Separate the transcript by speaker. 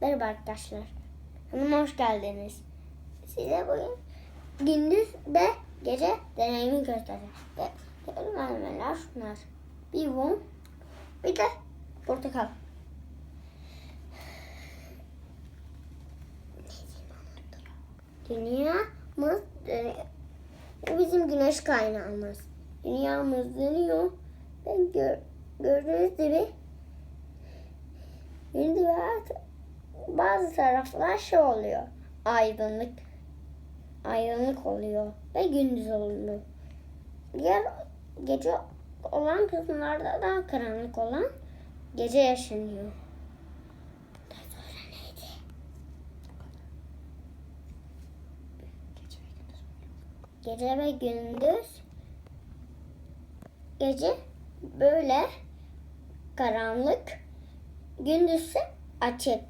Speaker 1: Merhaba arkadaşlar. Kanalıma hoş geldiniz. Size bugün gündüz ve gece deneyimi göstereceğim. Ve malzemeler şunlar. Bir mum, bir de portakal. Dünyamız dönüyor. Bu bizim güneş kaynağımız. Dünyamız dönüyor. Ve gör, gördüğünüz gibi Şimdi bazı, bazı taraflar şey oluyor. Aydınlık. Aydınlık oluyor. Ve gündüz oluyor. Diğer gece olan kısımlarda daha karanlık olan gece yaşanıyor. Gece ve gündüz gece böyle karanlık gündüzse açık.